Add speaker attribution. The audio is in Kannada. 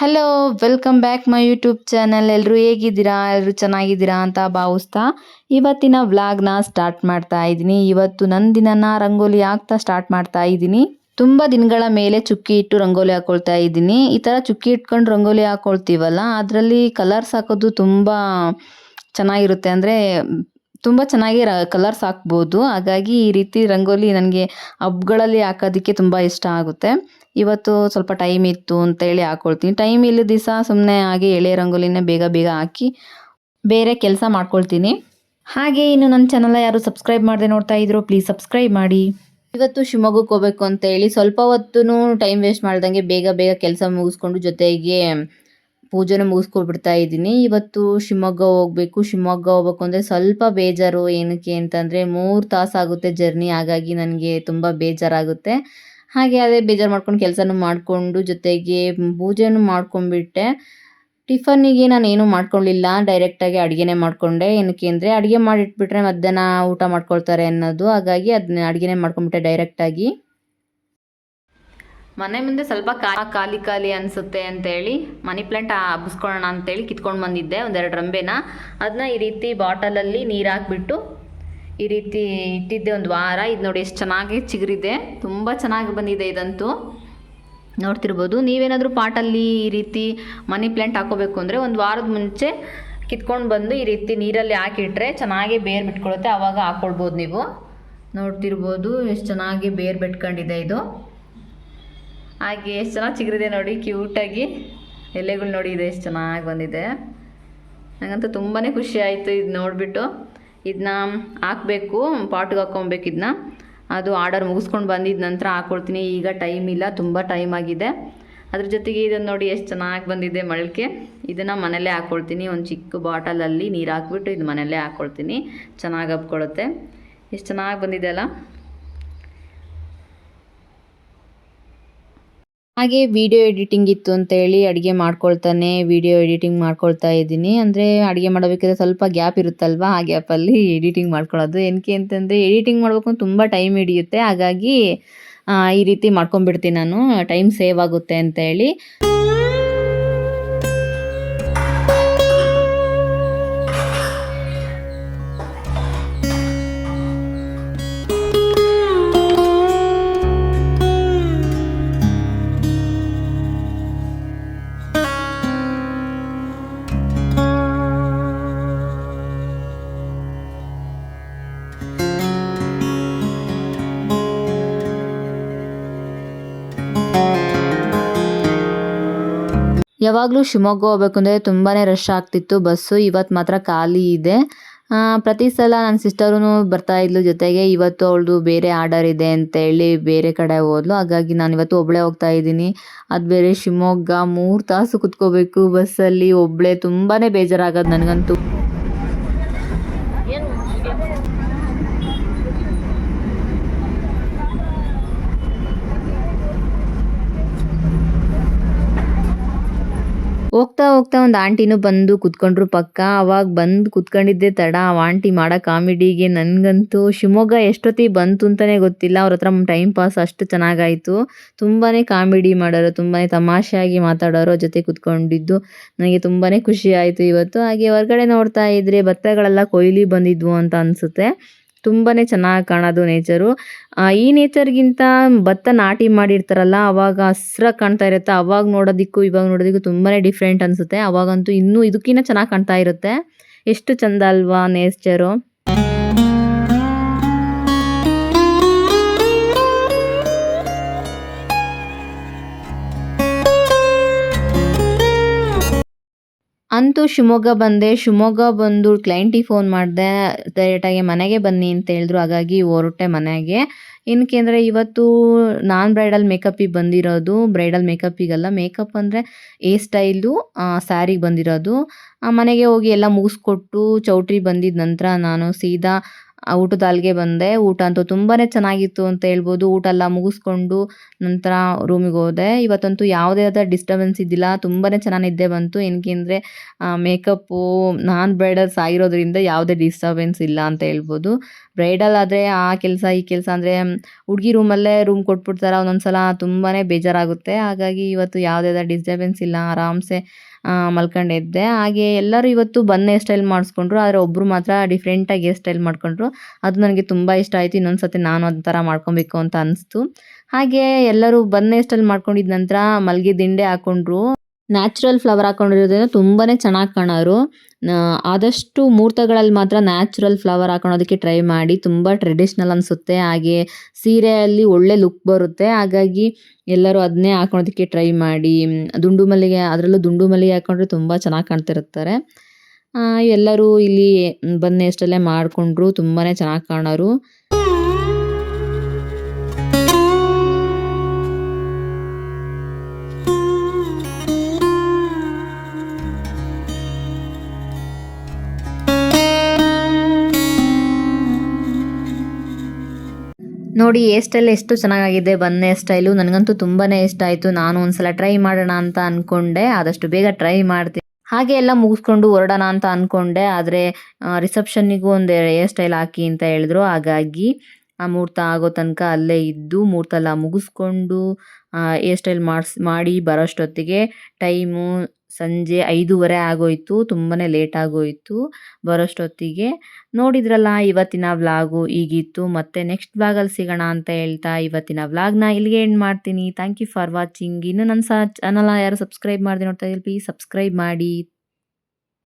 Speaker 1: Hello welcome back my YouTube channel ಎಲ್ಲರೂ ಹೇಗಿದ್ದೀರಾ? ಎಲ್ಲರೂ ಚೆನ್ನಾಗಿದ್ದೀರಾ ಅಂತ ಭಾವಿಸ್ತಾ ಇವತ್ತಿನ ವ್ಲಾಗ್ನ ಸ್ಟಾರ್ಟ್ ಮಾಡ್ತಾ ಇದ್ದೀನಿ. ಇವತ್ತು ನನ್ನ ದಿನನ ರಂಗೋಲಿ ಹಾಕ್ತಾ ಸ್ಟಾರ್ಟ್ ಮಾಡ್ತಾ ಇದ್ದೀನಿ. ತುಂಬ ದಿನಗಳ ಮೇಲೆ ಚುಕ್ಕಿ ಇಟ್ಟು ರಂಗೋಲಿ ಹಾಕೊಳ್ತಾ ಇದ್ದೀನಿ. ಈ ಥರ ಚುಕ್ಕಿ ಇಟ್ಕೊಂಡು ರಂಗೋಲಿ ಹಾಕೊಳ್ತೀವಲ್ಲ, ಅದರಲ್ಲಿ ಕಲರ್ಸ್ ಹಾಕೋದು ತುಂಬ ಚೆನ್ನಾಗಿರುತ್ತೆ. ಅಂದರೆ ತುಂಬ ಚೆನ್ನಾಗಿ ರ ಕಲರ್ಸ್ ಹಾಕ್ಬೋದು. ಹಾಗಾಗಿ ಈ ರೀತಿ ರಂಗೋಲಿ ನನಗೆ ಹಬ್ಗಳಲ್ಲಿ ಹಾಕೋದಕ್ಕೆ ತುಂಬ ಇಷ್ಟ ಆಗುತ್ತೆ. ಇವತ್ತು ಸ್ವಲ್ಪ ಟೈಮ್ ಇತ್ತು ಅಂತೇಳಿ ಹಾಕ್ಕೊಳ್ತೀನಿ ಟೈಮ್ ಇಲ್ಲದ ದಿವಸ ಸುಮ್ಮನೆ ಹಾಗೆ ಎಳೆ ರಂಗೋಲಿನೇ ಬೇಗ ಬೇಗ ಹಾಕಿ ಬೇರೆ ಕೆಲಸ ಮಾಡ್ಕೊಳ್ತೀನಿ. ಹಾಗೆ ಇನ್ನು ನನ್ನ ಚಾನಲ್ ಯಾರು ಸಬ್ಸ್ಕ್ರೈಬ್ ಮಾಡದೆ ನೋಡ್ತಾ ಇದ್ರು ಪ್ಲೀಸ್ ಸಬ್ಸ್ಕ್ರೈಬ್ ಮಾಡಿ. ಇವತ್ತು ಶಿವಮೊಗ್ಗಕ್ಕೆ ಹೋಗ್ಬೇಕು ಅಂತ ಹೇಳಿ ಸ್ವಲ್ಪ ಹೊತ್ತು ಟೈಮ್ ವೇಸ್ಟ್ ಮಾಡ್ದಂಗೆ ಬೇಗ ಬೇಗ ಕೆಲಸ ಮುಗಿಸ್ಕೊಂಡು ಜೊತೆಗೆ ಪೂಜೆನ ಮುಗಿಸ್ಕೊಬಿಡ್ತಾ ಇದ್ದೀನಿ. ಇವತ್ತು ಶಿವಮೊಗ್ಗ ಹೋಗಬೇಕು. ಶಿವಮೊಗ್ಗ ಹೋಗ್ಬೇಕು ಅಂದರೆ ಸ್ವಲ್ಪ ಬೇಜಾರು. ಏನಕ್ಕೆ ಅಂತಂದರೆ ಮೂರು ತಾಸಾಗುತ್ತೆ ಜರ್ನಿ. ಹಾಗಾಗಿ ನನಗೆ ತುಂಬ ಬೇಜಾರಾಗುತ್ತೆ. ಹಾಗೆ ಅದೇ ಬೇಜಾರು ಮಾಡ್ಕೊಂಡು ಕೆಲಸನೂ ಮಾಡಿಕೊಂಡು ಜೊತೆಗೆ ಪೂಜೆನೂ ಮಾಡ್ಕೊಂಡ್ಬಿಟ್ಟೆ. ಟಿಫನ್ನಿಗೆ ನಾನು ಏನೂ ಮಾಡ್ಕೊಳ್ಳಿಲ್ಲ ಡೈರೆಕ್ಟಾಗಿ ಅಡುಗೆನೇ ಮಾಡಿಕೊಂಡೆ. ಏನಕ್ಕೆ ಅಂದರೆ ಅಡುಗೆ ಮಾಡಿಟ್ಬಿಟ್ರೆ ಮಧ್ಯಾಹ್ನ ಊಟ ಮಾಡ್ಕೊಳ್ತಾರೆ ಅನ್ನೋದು. ಹಾಗಾಗಿ ಅದನ್ನ ಅಡುಗೆನೇ ಮಾಡ್ಕೊಂಡ್ಬಿಟ್ಟೆ ಡೈರೆಕ್ಟಾಗಿ ಮನೆ ಮುಂದೆ ಸ್ವಲ್ಪ ಖಾಲಿ ಖಾಲಿ ಅನಿಸುತ್ತೆ ಅಂತೇಳಿ ಮನಿ ಪ್ಲಾಂಟ್ ಹಬ್ಬಿಸ್ಕೊಳ್ಳೋಣ ಅಂತೇಳಿ ಕಿತ್ಕೊಂಡು ಬಂದಿದ್ದೆ, ಒಂದೆರಡು ರಂಬೆನ. ಅದನ್ನ ಈ ರೀತಿ ಬಾಟಲಲ್ಲಿ ನೀರು ಹಾಕ್ಬಿಟ್ಟು ಈ ರೀತಿ ಇಟ್ಟಿದ್ದೆ ಒಂದು ವಾರ. ಇದು ನೋಡಿ ಎಷ್ಟು ಚೆನ್ನಾಗಿ ಚಿಗುರಿದೆ. ತುಂಬ ಚೆನ್ನಾಗಿ ಬಂದಿದೆ ಇದಂತೂ. ನೋಡ್ತಿರ್ಬೋದು. ನೀವೇನಾದರೂ ಪಾಟಲ್ಲಿ ಈ ರೀತಿ ಮನಿ ಪ್ಲಾಂಟ್ ಹಾಕೋಬೇಕು ಅಂದರೆ ಒಂದು ವಾರದ ಮುಂಚೆ ಕಿತ್ಕೊಂಡು ಬಂದು ಈ ರೀತಿ ನೀರಲ್ಲಿ ಹಾಕಿಟ್ರೆ ಚೆನ್ನಾಗಿ ಬೇರು ಬಿಟ್ಕೊಳ್ಳುತ್ತೆ ಆವಾಗ ಹಾಕ್ಕೊಳ್ಬೋದು ನೀವು. ನೋಡ್ತಿರ್ಬೋದು ಎಷ್ಟು ಚೆನ್ನಾಗಿ ಬೇರು ಬಿಟ್ಕೊಂಡಿದೆ ಇದು. ಹಾಗೆ ಎಷ್ಟು ಚೆನ್ನಾಗಿ ಚಿಗುರಿದೆ ನೋಡಿ ಕ್ಯೂಟಾಗಿ ಎಲೆಗಳು ನೋಡಿ ಇದೆ ಎಷ್ಟು ಚೆನ್ನಾಗಿ ಬಂದಿದೆ. ನನಗಂತೂ ತುಂಬಾ ಖುಷಿ ಆಯಿತು ಇದು ನೋಡಿಬಿಟ್ಟು. ಇದನ್ನ ಹಾಕಬೇಕು, ಪಾಟ್ಗೆ ಹಾಕ್ಕೊಬೇಕು ಇದನ್ನ ಅದು ಆರ್ಡರ್ ಮುಗಿಸ್ಕೊಂಡು ಬಂದಿದ್ದ ನಂತರ ಹಾಕ್ಕೊಳ್ತೀನಿ ಈಗ ಟೈಮ್ ಇಲ್ಲ, ತುಂಬ ಟೈಮ್ ಆಗಿದೆ. ಅದ್ರ ಜೊತೆಗೆ ಇದನ್ನು ನೋಡಿ ಎಷ್ಟು ಚೆನ್ನಾಗಿ ಬಂದಿದೆ ಮೊಳಕೆ. ಇದನ್ನು ಮನೆಯಲ್ಲೇ ಹಾಕ್ಕೊಳ್ತೀನಿ ಒಂದು ಚಿಕ್ಕ ಬಾಟಲಲ್ಲಿ ನೀರು ಹಾಕ್ಬಿಟ್ಟು ಇದು ಮನೆಯಲ್ಲೇ ಹಾಕ್ಕೊಳ್ತೀನಿ ಚೆನ್ನಾಗಿ ಹಬ್ಕೊಳ್ಳುತ್ತೆ. ಎಷ್ಟು ಚೆನ್ನಾಗಿ ಬಂದಿದೆ ಅಲ್ಲ? ಹಾಗೆ ವಿಡಿಯೋ ಎಡಿಟಿಂಗ್ ಇತ್ತು ಅಂತೇಳಿ ಅಡುಗೆ ಮಾಡ್ಕೊಳ್ತಾನೆ ವಿಡಿಯೋ ಎಡಿಟಿಂಗ್ ಮಾಡ್ಕೊಳ್ತಾ ಇದ್ದೀನಿ. ಅಂದರೆ ಅಡುಗೆ ಮಾಡಬೇಕಾದ್ರೆ ಸ್ವಲ್ಪ ಗ್ಯಾಪ್ ಇರುತ್ತಲ್ವ? ಆ ಗ್ಯಾಪಲ್ಲಿ ಎಡಿಟಿಂಗ್ ಮಾಡ್ಕೊಳ್ಳೋದು. ಏನಕ್ಕೆ ಅಂತಂದರೆ ಎಡಿಟಿಂಗ್ ಮಾಡಬೇಕು ಅಂತ ತುಂಬ ಟೈಮ್ ಹಿಡಿಯುತ್ತೆ. ಹಾಗಾಗಿ ಈ ರೀತಿ ಮಾಡ್ಕೊಂಡ್ಬಿಡ್ತೀನಿ ನಾನು. ಟೈಮ್ ಸೇವ್ ಆಗುತ್ತೆ ಅಂತೇಳಿ ಯಾವಾಗಲೂ ಶಿವಮೊಗ್ಗ ಹೋಗ್ಬೇಕು ಅಂದರೆ ತುಂಬಾ ರಶ್ ಆಗ್ತಿತ್ತು. ಬಸ್ಸು ಇವತ್ತು ಮಾತ್ರ ಖಾಲಿ ಇದೆ. ಪ್ರತಿ ಸಲ ನನ್ನ ಸಿಸ್ಟರೂ ಬರ್ತಾ ಇದ್ಲು ಜೊತೆಗೆ. ಇವತ್ತು ಅವಳದು ಬೇರೆ ಆರ್ಡರ್ ಇದೆ ಅಂತೇಳಿ ಬೇರೆ ಕಡೆ ಹೋದ್ಲು. ಹಾಗಾಗಿ ನಾನು ಇವತ್ತು ಒಬ್ಬಳೇ ಹೋಗ್ತಾ ಇದ್ದೀನಿ. ಅದು ಬೇರೆ ಶಿವಮೊಗ್ಗ ಮೂರು ತಾಸು ಕುತ್ಕೋಬೇಕು. ಬಸ್ಸಲ್ಲಿ ಒಬ್ಬಳೇ ತುಂಬಾ ಬೇಜಾರಾಗೋದು ನನಗಂತೂ. ಹೋಗ್ತಾ ಹೋಗ್ತಾ ಒಂದು ಆಂಟಿನೂ ಬಂದು ಕುತ್ಕೊಂಡ್ರು ಪಕ್ಕ. ಅವಾಗ ಬಂದು ಕುತ್ಕೊಂಡಿದ್ದೆ ತಡ. ಆ ಆಂಟಿ ಮಾಡೋ ಕಾಮಿಡಿಗೆ ನನಗಂತೂ ಶಿವಮೊಗ್ಗ ಎಷ್ಟೊತ್ತಿಗೆ ಬಂತು ಅಂತಲೇ ಗೊತ್ತಿಲ್ಲ. ಅವ್ರ ಹತ್ರ ಟೈಮ್ ಪಾಸ್ ಅಷ್ಟು ಚೆನ್ನಾಗಾಯಿತು. ತುಂಬಾ ಕಾಮಿಡಿ ಮಾಡೋರು ತುಂಬಾ ತಮಾಷೆಯಾಗಿ ಮಾತಾಡೋರು ಜೊತೆ ಕುತ್ಕೊಂಡಿದ್ದು ನನಗೆ ತುಂಬಾ ಖುಷಿ ಆಯಿತು ಇವತ್ತು. ಹಾಗೆ ಹೊರಗಡೆ ನೋಡ್ತಾ ಇದ್ರೆ ಭತ್ತಗಳೆಲ್ಲ ಕೊಯ್ಲಿ ಬಂದಿದ್ವು ಅಂತ ಅನಿಸುತ್ತೆ. ತುಂಬಾ ಚೆನ್ನಾಗಿ ಕಾಣೋದು ನೇಚರು ಈ ನೇಚರ್ಗಿಂತ ಭತ್ತ ನಾಟಿ ಮಾಡಿರ್ತಾರಲ್ಲ, ಅವಾಗ ಹಸ್ರಾಗಿ ಕಾಣ್ತಾ ಇರುತ್ತೆ. ಅವಾಗ ನೋಡೋದಕ್ಕೂ, ಇವಾಗ ನೋಡೋದಕ್ಕೂ ತುಂಬಾ ಡಿಫ್ರೆಂಟ್ ಅನಿಸುತ್ತೆ. ಅವಾಗಂತೂ ಇನ್ನೂ ಇದಕ್ಕಿಂತ ಚೆನ್ನಾಗಿ ಕಾಣ್ತಾ ಇರುತ್ತೆ. ಎಷ್ಟು ಚಂದ ಅಲ್ವಾ ನೇಚರು ಅಂತೂ ಶಿವಮೊಗ್ಗ ಬಂದೆ. ಶಿವಮೊಗ್ಗ ಬಂದು ಕ್ಲೈಂಟಿಗೆ ಫೋನ್ ಮಾಡಿದೆ. ಡೈರೆಕ್ಟಾಗಿ ಮನೆಗೆ ಬನ್ನಿ ಅಂತ ಹೇಳಿದ್ರು. ಹಾಗಾಗಿ ಹೊರಟೆ ಮನೆಗೆ. ಏನಕ್ಕೆ ಅಂದರೆ ಇವತ್ತು ನಾನ್ ಬ್ರೈಡಲ್ ಮೇಕಪ್ಪಿಗೆ ಬಂದಿರೋದು. ಬ್ರೈಡಲ್ ಮೇಕಪ್ಪಿಗಲ್ಲ ಮೇಕಪ್ ಅಂದರೆ ಏ ಸ್ಟೈಲು ಸ್ಯಾರಿಗೆ ಬಂದಿರೋದು. ಮನೆಗೆ ಹೋಗಿ ಎಲ್ಲ ಮುಗಿಸ್ಕೊಟ್ಟು, ಚೌಟ್ರಿ ಬಂದಿದ್ದ ನಂತರ ನಾನು ಸೀದಾ ಊಟದ ಅಲ್ಲಿಗೆ ಬಂದೆ. ಊಟ ಅಂತೂ ತುಂಬಾ ಚೆನ್ನಾಗಿತ್ತು ಅಂತ ಹೇಳ್ಬೋದು. ಊಟ ಎಲ್ಲ ಮುಗಿಸ್ಕೊಂಡು ನಂತರ ರೂಮಿಗೆ ಹೋದೆ. ಇವತ್ತಂತೂ ಯಾವುದೇ ಆದ ಡಿಸ್ಟರ್ಬೆನ್ಸ್ ಇದ್ದಿಲ್ಲ. ತುಂಬಾ ಚೆನ್ನಾಗಿ ನಿದ್ದೆ ಬಂತು. ಏನಕ್ಕೆ ಅಂದರೆ ಮೇಕಪ್ಪು ನಾನ್ ಬ್ರೈಡಲ್ಸ್ ಆಗಿರೋದ್ರಿಂದ ಯಾವುದೇ ಡಿಸ್ಟರ್ಬೆನ್ಸ್ ಇಲ್ಲ ಅಂತ ಹೇಳ್ಬೋದು. ಬ್ರೈಡಲ್ ಆದರೆ ಆ ಕೆಲಸ, ಈ ಕೆಲಸ ಅಂದರೆ ಹುಡುಗಿ ರೂಮಲ್ಲೇ ರೂಮ್ ಕೊಟ್ಬಿಡ್ತಾರೆ. ಒಂದೊಂದು ಸಲ ತುಂಬಾ ಬೇಜಾರಾಗುತ್ತೆ. ಹಾಗಾಗಿ ಇವತ್ತು ಯಾವುದೇ ಆದ ಡಿಸ್ಟರ್ಬೆನ್ಸ್ ಇಲ್ಲ. ಆರಾಮ್ಸೆ ಮಲ್ಕೊಂಡು ಎದ್ದೆ ಹಾಗೆ ಎಲ್ಲರೂ ಇವತ್ತು ಬಂದೇ ಸ್ಟೈಲ್ ಮಾಡಿಸ್ಕೊಂಡ್ರು, ಆದರೆ ಒಬ್ಬರು ಮಾತ್ರ ಡಿಫ್ರೆಂಟಾಗಿ ಹೇರ್ ಸ್ಟೈಲ್ ಮಾಡ್ಕೊಂಡ್ರು. ಅದು ನನಗೆ ತುಂಬ ಇಷ್ಟ ಆಯಿತು ಇನ್ನೊಂದು ಸತಿ ನಾನು ಒಂಥರ ಮಾಡ್ಕೊಬೇಕು ಅಂತ ಅನಿಸ್ತು. ಹಾಗೆ ಎಲ್ಲರೂ ಬಂದೇ ಸ್ಟೈಲ್ ಮಾಡ್ಕೊಂಡಿದ ನಂತರ ಮಲ್ಗೆ ದಿಂಡೆ ಹಾಕೊಂಡ್ರು. ನ್ಯಾಚುರಲ್ ಫ್ಲವರ್ ಹಾಕೊಂಡಿರೋದ್ರಿಂದ ತುಂಬಾ ಚೆನ್ನಾಗಿ ಕಾಣೋರು. ಆದಷ್ಟು ಮುಹೂರ್ತಗಳಲ್ಲಿ ಮಾತ್ರ ನ್ಯಾಚುರಲ್ ಫ್ಲವರ್ ಹಾಕೊಳೋದಕ್ಕೆ ಟ್ರೈ ಮಾಡಿ. ತುಂಬ ಟ್ರೆಡಿಷ್ನಲ್ ಅನಿಸುತ್ತೆ. ಹಾಗೆ ಸೀರೆಯಲ್ಲಿ ಒಳ್ಳೆ ಲುಕ್ ಬರುತ್ತೆ. ಹಾಗಾಗಿ ಎಲ್ಲರೂ ಅದನ್ನೇ ಹಾಕೊಳೋದಕ್ಕೆ ಟ್ರೈ ಮಾಡಿ. ದುಂಡು ಮಲ್ಲಿಗೆ, ಅದರಲ್ಲೂ ದುಂಡು ಮಲ್ಲಿಗೆ ಹಾಕೊಂಡ್ರೆ ತುಂಬ ಚೆನ್ನಾಗಿ ಕಾಣ್ತಿರ್ತಾರೆ ಎಲ್ಲರೂ ಇಲ್ಲಿ ಬಂದು ಎಷ್ಟಲ್ಲೇ ಮಾಡಿಕೊಂಡ್ರು. ತುಂಬಾ ಚೆನ್ನಾಗಿ ಕಾಣೋರು. ನೋಡಿ ಹೇರ್ ಸ್ಟೈಲ್ ಎಷ್ಟು ಚೆನ್ನಾಗಿದೆ ಬನ್ನೆ ಸ್ಟೈಲು ನನಗಂತೂ ತುಂಬಾ ಇಷ್ಟ ಆಯಿತು. ನಾನು ಒಂದ್ಸಲ ಟ್ರೈ ಮಾಡೋಣ ಅಂತ ಅಂದ್ಕೊಂಡೆ ಆದಷ್ಟು ಬೇಗ ಟ್ರೈ ಮಾಡ್ತೀನಿ. ಹಾಗೆ ಎಲ್ಲ ಮುಗಿಸ್ಕೊಂಡು ಹೊರಡೋಣ ಅಂತ ಅಂದ್ಕೊಂಡೆ ಆದರೆ ರಿಸೆಪ್ಷನ್ನಿಗೂ ಒಂದು ಹೇರ್ ಸ್ಟೈಲ್ ಹಾಕಿ ಅಂತ ಹೇಳಿದ್ರು. ಹಾಗಾಗಿ ಆ ಮುಹೂರ್ತ ಆಗೋ ತನಕ ಅಲ್ಲೇ ಇದ್ದು ಮುಹೂರ್ತ ಎಲ್ಲ ಮುಗಿಸ್ಕೊಂಡು ಹೇರ್ ಸ್ಟೈಲ್ ಮಾಡಿಸ್, ಮಾಡಿ ಬರೋಷ್ಟೊತ್ತಿಗೆ ಟೈಮು ಸಂಜೆ ಐದೂವರೆ ಆಗೋಯಿತು ತುಂಬಾ ಲೇಟ್ ಆಗೋಯಿತು. ಬರೋಷ್ಟೊತ್ತಿಗೆ ನೋಡಿದ್ರಲ್ಲ, ಇವತ್ತಿನ ವ್ಲಾಗು ಈಗಿತ್ತು ಮತ್ತು ನೆಕ್ಸ್ಟ್ ವ್ಲಾಗಲ್ಲಿ ಸಿಗೋಣ ಅಂತ ಹೇಳ್ತಾ ಇವತ್ತಿನ ವ್ಲಾಗ್ನ ಇಲ್ಲಿಗೆ ಎಂಡ್ ಮಾಡ್ತೀನಿ. ಥ್ಯಾಂಕ್ ಯು ಫಾರ್ ವಾಚಿಂಗ್ ಇನ್ನು ನನ್ನ ಸಹ ಚಾನಲ್ನ ಯಾರು ಸಬ್ಸ್ಕ್ರೈಬ್ ಮಾಡಿದೆ ನೋಡ್ತಾ ಇದ್ದೀವಿ ಪ್ಲೀಸ್ ಸಬ್ಸ್ಕ್ರೈಬ್ ಮಾಡಿ.